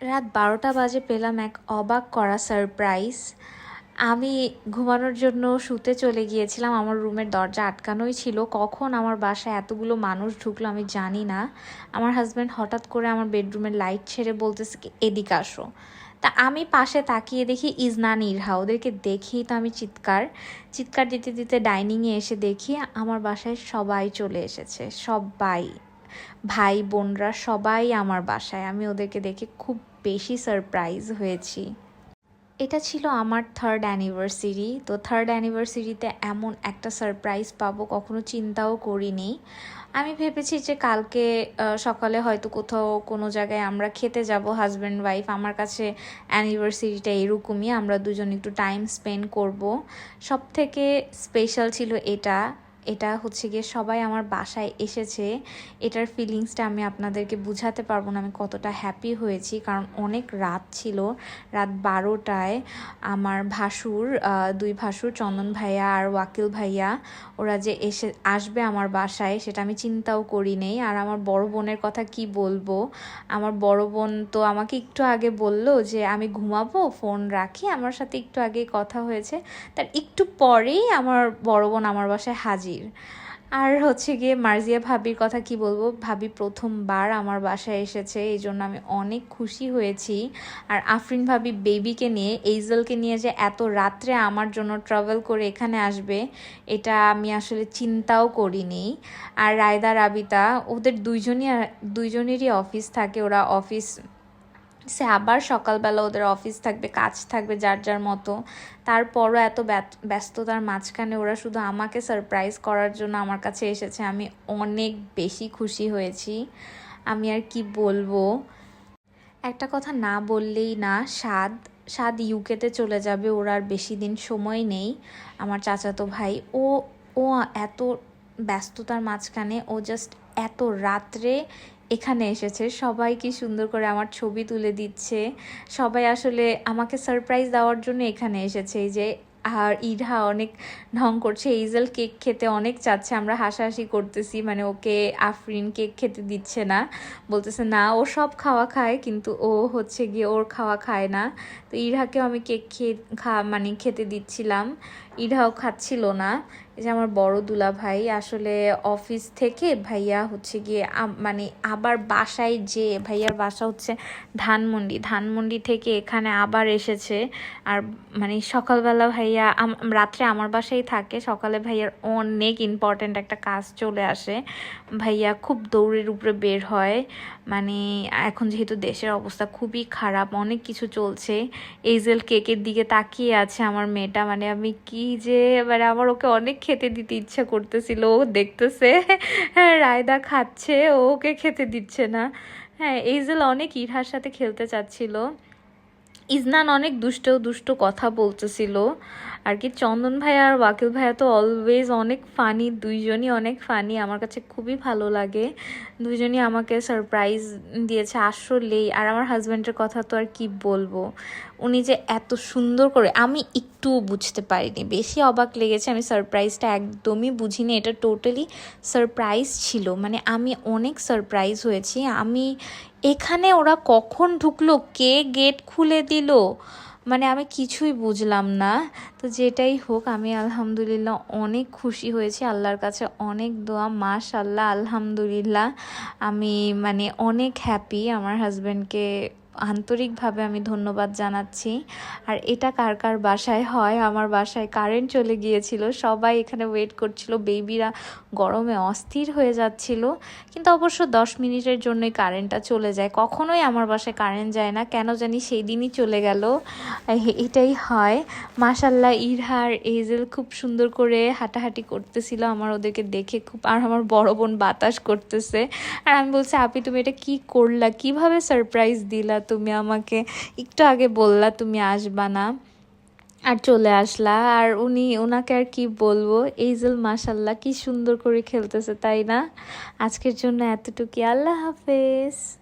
রাত বারোটা বাজে পেলাম এক অবাক করা সারপ্রাইজ। আমি ঘুমানোর জন্য শুতে চলে গিয়েছিলাম, আমার রুমের দরজা আটকানোই ছিল। কখন আমার বাসায় এতগুলো মানুষ ঢুকলো আমি জানি না। আমার হাজব্যান্ড হঠাৎ করে আমার বেডরুমের লাইট ছেড়ে বলতেছে কি, এদিকে আসো। তা আমি পাশে তাকিয়ে দেখি ইজনা নিরহা ওদেরকে দেখেই তো আমি চিৎকার। চিৎকার দিতে দিতে ডাইনিংয়ে এসে দেখি আমার বাসায় সবাই চলে এসেছে, সবাই। ভাই বোনরা সবাই আমার বাসায়। আমি ওদেরকে দেখে খুব বেশি সারপ্রাইজ হয়েছি। এটা ছিল আমার থার্ড অ্যানিভার্সারি তো থার্ড অ্যানিভার্সারিতে এমন একটা সারপ্রাইজ পাবো কখনো চিন্তাও করিনি। আমি ভেবেছি যে কালকে সকালে হয়তো কোথাও কোনো জায়গায় আমরা খেতে যাব হাজব্যান্ড ওয়াইফ আমার কাছে অ্যানিভার্সারিটা এরকমই, আমরা দুজন একটু টাইম স্পেন্ড করব। সব থেকে স্পেশাল ছিল এটা। এটা হচ্ছে গিয়ে সবাই আমার বাসায় এসেছে। এটার ফিলিংসটা আমি আপনাদেরকে বুঝাতে পারব না, আমি কতটা হ্যাপি হয়েছি। কারণ অনেক রাত ছিল, রাত বারোটায় আমার ভাসুর দুই ভাসুর, চন্দন ভাইয়া আর ওয়াকিল ভাইয়া, ওরা যে এসে, আসবে আমার বাসায়, সেটা আমি চিন্তাও করি নেই। আর আমার বড় বোনের কথা কি বলব? আমার বড় বোন তো আমাকে একটু আগে বলল যে, আমি ঘুমাবো ফোন রাখি। আমার সাথে একটু আগে কথা হয়েছে। তার একটু পরেই আমার বড় বোন আমার বাসায় হাজির আর হচ্ছে গিয়ে মার্জিয়া ভাবির কথা কি বলব? ভাবি প্রথমবার আমার বাসায় এসেছে এই জন্য আমি অনেক খুশি হয়েছি। আর আফরিন ভাবি বেবিকে নিয়ে এইজলকে নিয়ে যে এত রাত্রে আমার জন্য ট্রাভেল করে এখানে আসবে, এটা আমি আসলে চিন্তাও করিনি। আর রায়দা, রাবিতা, ওদের দুইজনই, দুইজনেরই অফিস থাকে, ওরা অফিস সে আবার সকালবেলা ওদের অফিস থাকবে, কাজ থাকবে যার যার মতো। তারপরও এত ব্যস্ততার মাঝখানে ওরা শুধু আমাকে সারপ্রাইজ করার জন্য আমার কাছে এসেছে। আমি অনেক বেশি খুশি হয়েছি। আমি আর কি বলব? একটা কথা না বললেই না, স্বাদ স্বাদ ইউকেতে চলে যাবে, ওর আর বেশি দিন সময় নেই। আমার চাচাতো ভাই, ও ও এত ব্যস্ততার মাঝখানে ও জাস্ট এত রাত্রে এখানে এসেছে। সবাই কি সুন্দর করে আমার ছবি তুলে দিচ্ছে। সবাই আসলে আমাকে সারপ্রাইজ দেওয়ার জন্য এখানে এসেছে। এই যে, আর ইরহা অনেক ঢং করছে। এইজেল কেক খেতে অনেক চাচ্ছে। আমরা হাসাহাসি করতেছি। মানে ওকে আফরিন কেক খেতে দিচ্ছে না। বলতেছে, না, ও সব খাওয়া খায়, কিন্তু ও হচ্ছে গিয়ে ওর খাওয়া খায় না। তো ইরহাকেও আমি কেক খেয়ে খা মানে খেতে দিচ্ছিলাম। ইরহাও খাচ্ছিল না। এই যে আমার বড় দুলা ভাই আসলে অফিস থেকে ভাইয়া হচ্ছে গিয়ে মানে আবার বাসায় যে ভাইয়ার বাসা হচ্ছে ধানমন্ডি। ধানমন্ডি থেকে এখানে আবার এসেছে। আর মানে সকালবেলা ভাইয়া রাত্রে আমার বাসায় থাকে, সকালে ভাইয়ার অনেক ইম্পর্ট্যান্ট একটা কাজ চলে আসে। ভাইয়া খুব দৌড়ের উপরে বের হয়। মানে এখন যেহেতু দেশের অবস্থা খুবই খারাপ, অনেক কিছু চলছে। এইজেল কেকের দিকে তাকিয়ে আছে আমার মেয়েটা। মানে আমি কি যে মানে আমার ওকে অনেক খেতে দিতে ইচ্ছা করতেছিল, ও দেখতেছে হ্যাঁ রায়দা খাচ্ছে ওকে খেতে দিচ্ছে না। হ্যাঁ এইজেল অনেক ইরহার সাথে খেলতে চাচ্ছিল। ইজনান অনেক দুষ্ট দুষ্ট কথা বলতেছিল। আর কি চন্দন ভাইয়া আর ওয়াকিল ভাইয়া তো অলওয়েজ অনেক ফানি দুইজনই অনেক ফানি আমার কাছে খুবই ভালো লাগে। দুইজনই আমাকে সারপ্রাইজ দিয়েছে আসলেই। আর আমার হাজব্যান্ডের কথা তো আর কি বলব? উনি যে এত সুন্দর করে, আমি একটুও বুঝতে পারিনি। বেশি অবাক লেগেছে, আমি সারপ্রাইজটা একদমই বুঝিনি। এটা টোটালি সারপ্রাইজ ছিল। মানে আমি অনেক সারপ্রাইজ হয়েছি। আমি এখানে ওরা কখন ঢুকলো, কে গেট খুলে দিল মানে আমি কিছুই বুঝলাম না। তো যেটাই হোক, আমি আলহামদুলিল্লাহ অনেক খুশি হয়েছি। আল্লাহর কাছে অনেক দোয়া মাশাল্লাহ আলহামদুলিল্লাহ। আমি মানে অনেক হ্যাপি আমার হাজব্যান্ডকে আন্তরিকভাবে আমি ধন্যবাদ জানাচ্ছি। আর এটা কার কার বাসায় হয়? আমার বাসায় কারেন্ট চলে গিয়েছিল। সবাই এখানে ওয়েট করছিল। বেবিরা গরমে অস্থির হয়ে যাচ্ছিল। কিন্তু অবশ্য দশ মিনিটের জন্যই কারেন্টটা চলে যায়। কখনোই আমার বাসায় কারেন্ট যায় না। কেন জানি সেই দিনই চলে গেল। এটাই হয়। মাশাল্লাহ ইরহার এইজেল খুব সুন্দর করে হাঁটাহাঁটি করতেছিল। আমার ওদেরকে দেখে খুব আর আমার বড় বোন বাতাস করতেছে। আর আমি বলছি, আপি, তুমি এটা কি করলা? কীভাবে সারপ্রাইজ দিলা তুমি আমাকে একটু আগে বললা তুমি আসবা না আর চলে আসলা। আর উনি ওনাকে আর কি বলব? এইজেল মাসাল্লাহ কি সুন্দর করে খেলতেছে, তাই না? আজকের জন্য এতটুকু আল্লাহ হাফেজ।